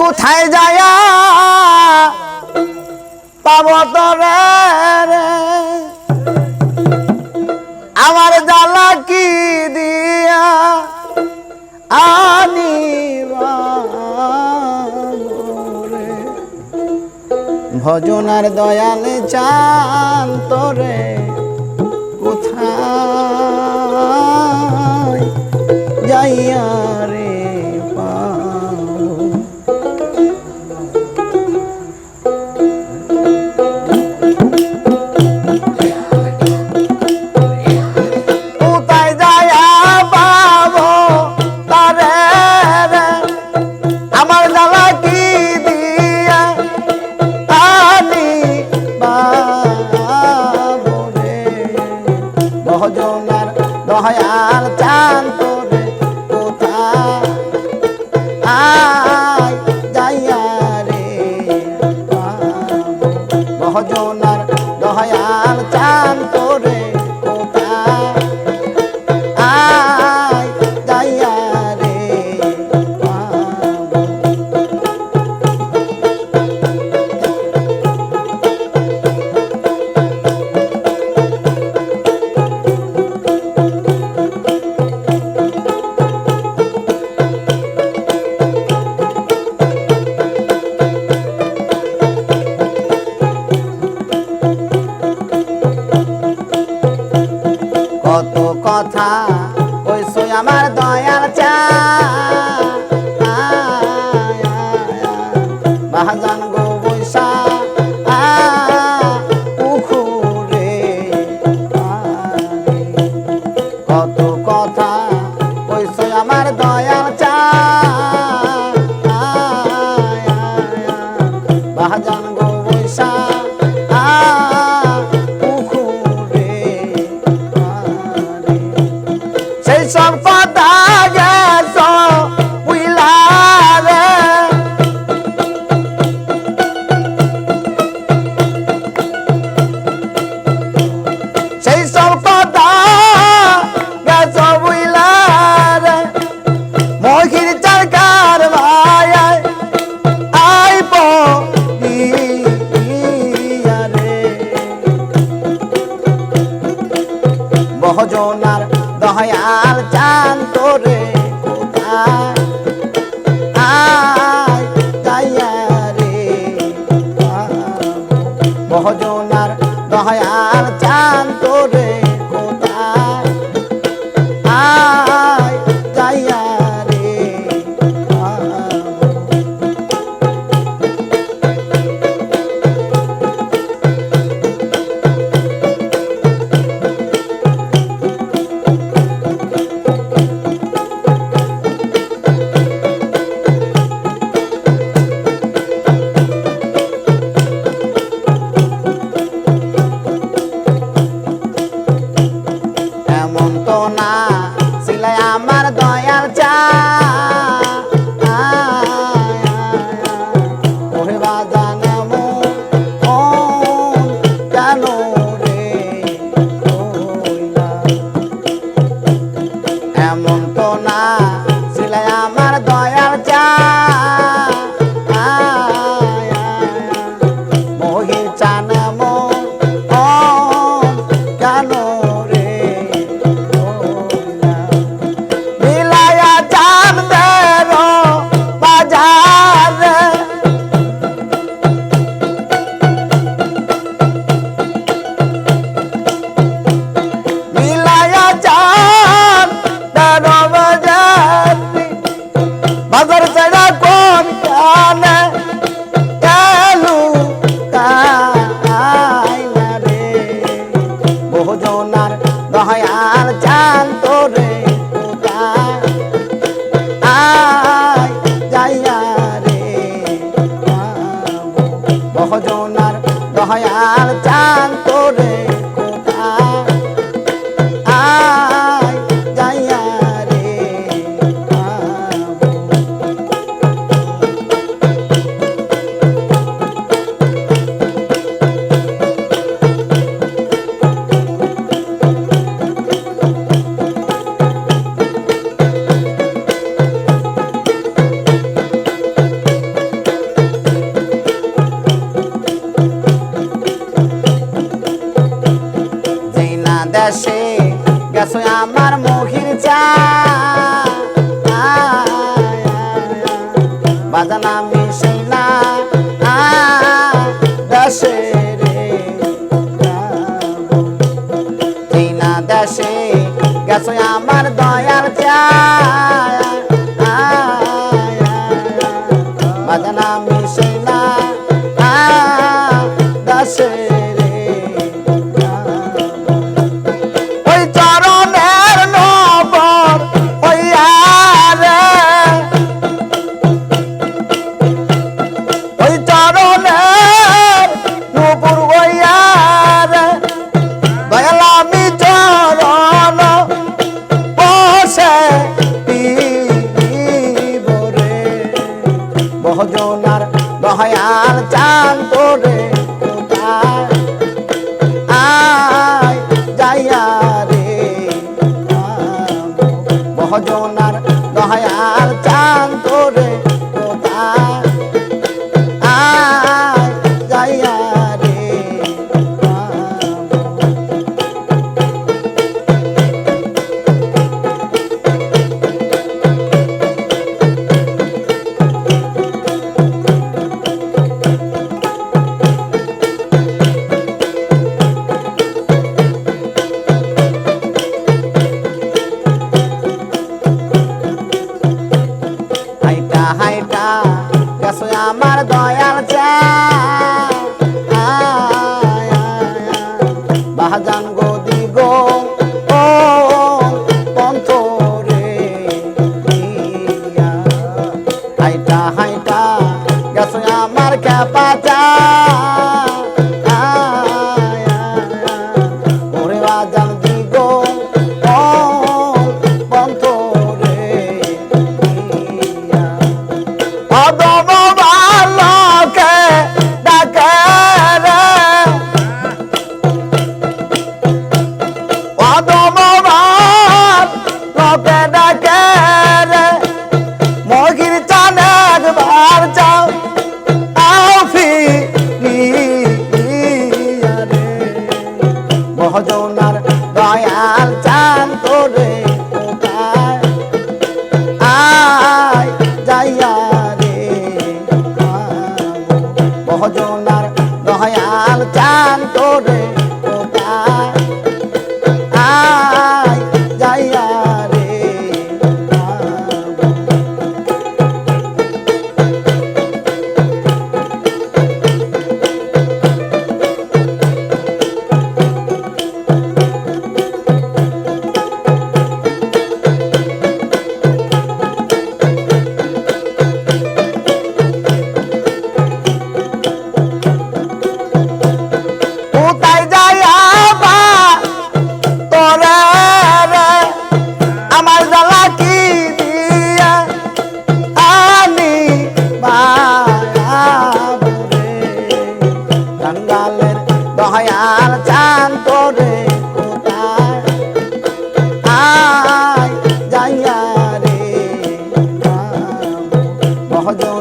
কোথায় যায়া? পাব তরে আমার জ্বালা কি দিয়া আনি ভজনার দয়াল চান তোরে কোথায় যাইয়া? 好呀。কথা কইছো আমার দয়াল চা। মহাজন গো বৈশা কত কথা দয়াল চা। বাহাজান সহজনার দয়াল খাজানা মিশে না দাসে রে তুই না দাসে গেছো আমার দয়ার চা খাজানা Adonai. tanto 好的。